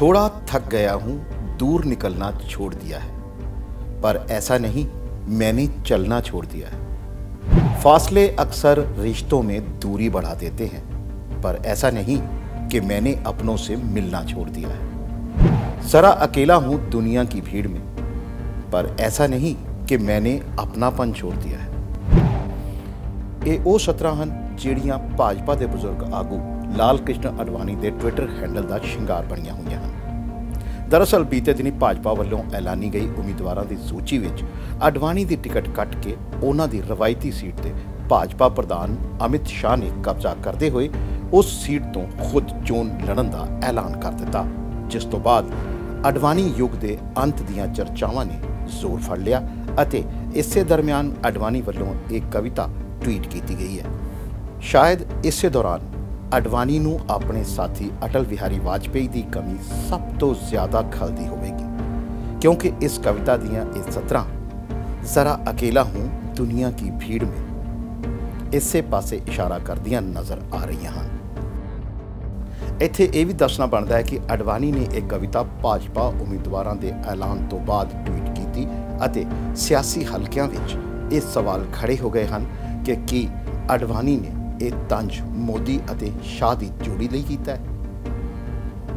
थोड़ा थक गया हूँ, दूर निकलना छोड़ दिया है। पर ऐसा नहीं, मैंने चलना छोड़ दिया है। फासले अक्सर रिश्तों में दूरी बढ़ा देते हैं, पर ऐसा नहीं कि मैंने अपनों से मिलना छोड़ दिया है। सरा अकेला हूँ दुनिया की भीड़ में, पर ऐसा नहीं कि मैंने अपनापन छोड़ दिया है। ਇਹ ਉਹ ਸਤਰਾਂ ਹਨ ਜਿਹੜੀਆਂ ਭਾਜਪਾ ਦੇ ਬਜ਼ੁਰਗ ਆਗੂ ਲਾਲ ਕ੍ਰਿਸ਼ਨ ਅਡਵਾਨੀ ਦੇ ਟਵਿੱਟਰ ਹੈਂਡਲ ਦਾ ਸ਼ਿੰਗਾਰ ਬਣੀਆਂ ਹੋਈਆਂ ਹਨ। ਦਰਅਸਲ ਬੀਤੇ ਦਿਨੀ ਭਾਜਪਾ ਵੱਲੋਂ ਐਲਾਨੀ ਗਈ ਉਮੀਦਵਾਰਾਂ ਦੀ ਸੂਚੀ ਵਿੱਚ ਅਡਵਾਨੀ ਦੀ ਟਿਕਟ ਕੱਟ ਕੇ ਉਹਨਾਂ ਦੀ ਰਵਾਇਤੀ ਸੀਟ ਤੇ ਭਾਜਪਾ ਪ੍ਰਧਾਨ ਅਮਿਤ ਸ਼ਾਹ ਨੇ ਕਬਜ਼ਾ ਕਰਦੇ ਹੋਏ ਉਸ ਸੀਟ ਤੋਂ ਖੁਦ ਚੋਣ ਲੜਨ ਦਾ ਐਲਾਨ ਕਰ ਦਿੱਤਾ, ਜਿਸ ਤੋਂ ਬਾਅਦ ਅਡਵਾਨੀ ਯੁੱਗ ਦੇ ਅੰਤ ਦੀਆਂ ਚਰਚਾਵਾਂ ਨੇ ਜ਼ੋਰ ਫੜ ਲਿਆ ਅਤੇ ਇਸੇ ਦਰਮਿਆਨ ਅਡਵਾਨੀ ਵੱਲੋਂ ਇੱਕ ਕਵਿਤਾ ਟਵੀਟ ਕੀਤੀ ਗਈ ਹੈ। ਸ਼ਾਇਦ ਇਸੇ ਦੌਰਾਨ ਅਡਵਾਨੀ ਨੂੰ ਆਪਣੇ ਸਾਥੀ ਅਟਲ ਬਿਹਾਰੀ ਵਾਜਪੇਈ ਦੀ ਕਮੀ ਸਭ ਤੋਂ ਜ਼ਿਆਦਾ ਖਲਦੀ ਹੋਵੇਗੀ, ਕਿਉਂਕਿ ਇਸ ਕਵਿਤਾ ਦੀਆਂ ਇਹ ਸਤਰਾਂ, ਜ਼ਰਾ ਅਕੇਲਾ ਹੂੰ ਦੁਨੀਆ ਕੀ ਭੀੜ में ਇਸੇ ਪਾਸੇ ਇਸ਼ਾਰਾ ਕਰਦੀਆਂ ਨਜ਼ਰ ਆ ਰਹੀਆਂ ਹਨ। ਇੱਥੇ ਇਹ ਵੀ ਦੱਸਣਾ ਬਣਦਾ ਹੈ ਕਿ ਅਡਵਾਨੀ ਨੇ ਇਹ ਕਵਿਤਾ ਭਾਜਪਾ ਉਮੀਦਵਾਰਾਂ ਦੇ ਐਲਾਨ ਤੋਂ ਬਾਅਦ ਟਵੀਟ ਕੀਤੀ ਅਤੇ ਸਿਆਸੀ ਹਲਕਿਆਂ ਵਿੱਚ ਇਹ ਸਵਾਲ ਖੜੇ ਹੋ ਗਏ ਹਨ ਕਿ ਕੀ ਅਡਵਾਨੀ ਨੇ ਇਹ ਤੰਜ ਮੋਦੀ ਅਤੇ ਸ਼ਾਹ ਦੀ ਜੋੜੀ ਲਈ ਕੀਤਾ ਹੈ?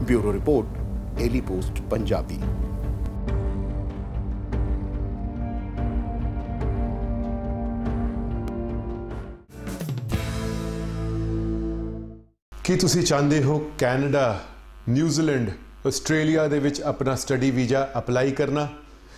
ਬਿਊਰੋ ਰਿਪੋਰਟ ਏਲੀ ਪੋਸਟ ਪੰਜਾਬੀ। ਕੀ ਤੁਸੀਂ ਚਾਹੁੰਦੇ ਹੋ ਕੈਨੇਡਾ, ਨਿਊਜ਼ੀਲੈਂਡ, ਆਸਟ੍ਰੇਲੀਆ ਦੇ ਵਿੱਚ ਆਪਣਾ ਸਟੱਡੀ ਵੀਜ਼ਾ ਅਪਲਾਈ ਕਰਨਾ?